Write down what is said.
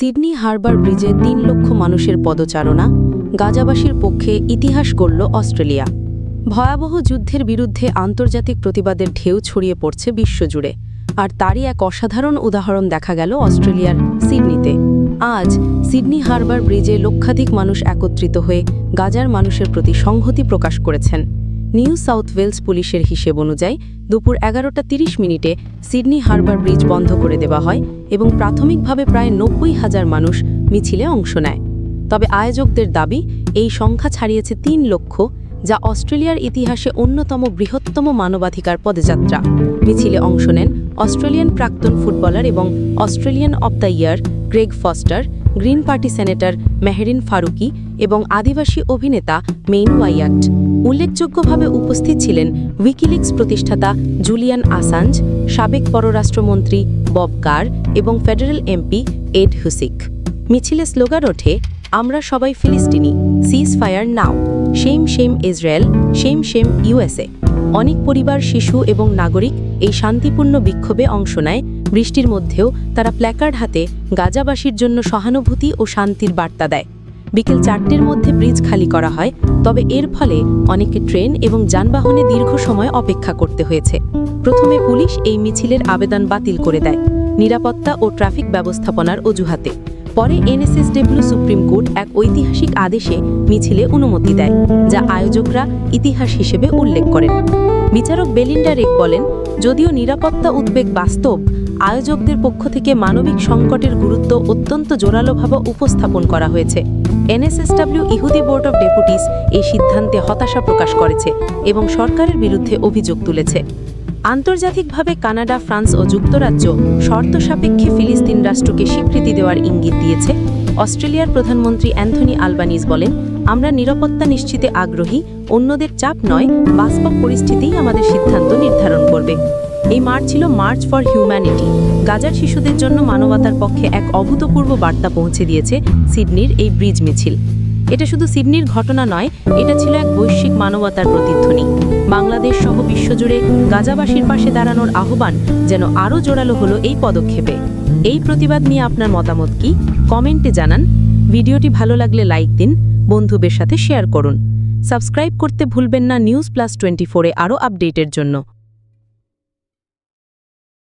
Sydney Harbour ব্রিজে তিন লক্ষ মানুষের পদচারণা, গাজাবাসীর পক্ষে ইতিহাস গড়ল অস্ট্রেলিয়া। ভয়াবহ যুদ্ধের বিরুদ্ধে আন্তর্জাতিক প্রতিবাদের ঢেউ ছড়িয়ে পড়ছে বিশ্বজুড়ে, আর তারই এক অসাধারণ উদাহরণ দেখা গেল অস্ট্রেলিয়ার সিডনিতে। আজ সিডনি হারবার ব্রিজে লক্ষাধিক মানুষ একত্রিত হয়ে গাজার মানুষের প্রতি সংহতি প্রকাশ করেছেন। নিউ সাউথ ওয়েলস পুলিশের হিসেব অনুযায়ী দুপুর এগারোটা তিরিশ মিনিটে সিডনি হারবার ব্রিজ বন্ধ করে দেওয়া হয় এবং প্রাথমিকভাবে প্রায় নব্বই হাজার মানুষ মিছিলে অংশ নেয়। তবে আয়োজকদের দাবি, এই সংখ্যা ছাড়িয়েছে তিন লক্ষ, যা অস্ট্রেলিয়ার ইতিহাসে অন্যতম বৃহত্তম মানবাধিকার পদযাত্রা। মিছিলে অংশ নেন অস্ট্রেলিয়ান প্রাক্তন ফুটবলার এবং Australian of the year Greg Foster, green party senator Mehreen Faruqi এবং আদিবাসী অভিনেতা মেইন ওয়াইয়াক্ট উল্লেখযোগ্যভাবে উপস্থিত ছিলেন উইকিলিক্স প্রতিষ্ঠাতা জুলিয়ান আসাঞ্জ সাবেক পররাষ্ট্রমন্ত্রী বব কার এবং ফেডারেল এমপি এড হুসিক মিছিলে স্লোগান ওঠে, আমরা সবাই ফিলিস্তিনি cease fire now shame shame Israel shame shame USA অনেক পরিবার, শিশু এবং নাগরিক এই শান্তিপূর্ণ বিক্ষোভে অংশ নেয়। বৃষ্টির মধ্যেও তারা প্ল্যাকার্ড হাতে গাজাবাসীর জন্য সহানুভূতি ও শান্তির বার্তা দেয়। বিকেল চারটের মধ্যে ব্রিজ খালি করা হয়, তবে এর ফলে অনেকে ট্রেন এবং যানবাহনে দীর্ঘ সময় অপেক্ষা করতে হয়েছে। প্রথমে পুলিশ এই মিছিলের আবেদন বাতিল করে দেয়, নিরাপত্তা ও ট্রাফিক ব্যবস্থাপনার অজুহাতে। পরে এনএসএসডব্লিউ সুপ্রিম কোর্ট এক ঐতিহাসিক আদেশে মিছিলে অনুমতি দেয়, যা আয়োজকরা ইতিহাস হিসেবে উল্লেখ করেন। বিচারক বেলিন্ডা রেক বলেন, যদিও নিরাপত্তা উদ্বেগ বাস্তব, আয়োজকদের পক্ষ থেকে মানবিক সংকটের গুরুত্ব অত্যন্ত জোরালোভাবে উপস্থাপন করা হয়েছে। এনএসএসডব্লিউ ইহুদি বোর্ড অব ডেপুটিস এই সিদ্ধান্তে হতাশা প্রকাশ করেছে এবং সরকারের বিরুদ্ধে অভিযোগ তুলেছে। আন্তর্জাতিকভাবে কানাডা, ফ্রান্স ও যুক্তরাজ্য শর্ত সাপেক্ষে ফিলিস্তিন রাষ্ট্রকে স্বীকৃতি দেওয়ার ইঙ্গিত দিয়েছে। অস্ট্রেলিয়ার প্রধানমন্ত্রী অ্যান্থনি আলবানিজ বলেন, আমরা নিরাপত্তা নিশ্চিতে আগ্রহী, অন্যদের চাপ নয়, বাস্তব পরিস্থিতিই আমাদের সিদ্ধান্ত নির্ধারণ করবে। এই মার্চ ছিল মার্চ ফর হিউম্যানিটি। গাজার শিশুদের জন্য মানবতার পক্ষে এক অভূতপূর্ব বার্তা পৌঁছে দিয়েছে সিডনির এই ব্রিজ মিছিল। এটা শুধু সিডনির ঘটনা নয়, এটা ছিল এক বৈশ্বিক মানবতার প্রতিধ্বনি। বাংলাদেশ সহ বিশ্বজুড়ে গাজাবাসীর পাশে দাঁড়ানোর আহ্বান যেন আরও জোরালো হলো এই পদক্ষেপে। এই প্রতিবাদ নিয়ে আপনার মতামত কি? কমেন্টে জানান। ভিডিওটি ভালো লাগলে লাইক দিন, বন্ধুদের সাথে শেয়ার করুন। সাবস্ক্রাইব করতে ভুলবেন না নিউজ প্লাস টোয়েন্টি ফোরে আরও আপডেটের জন্য।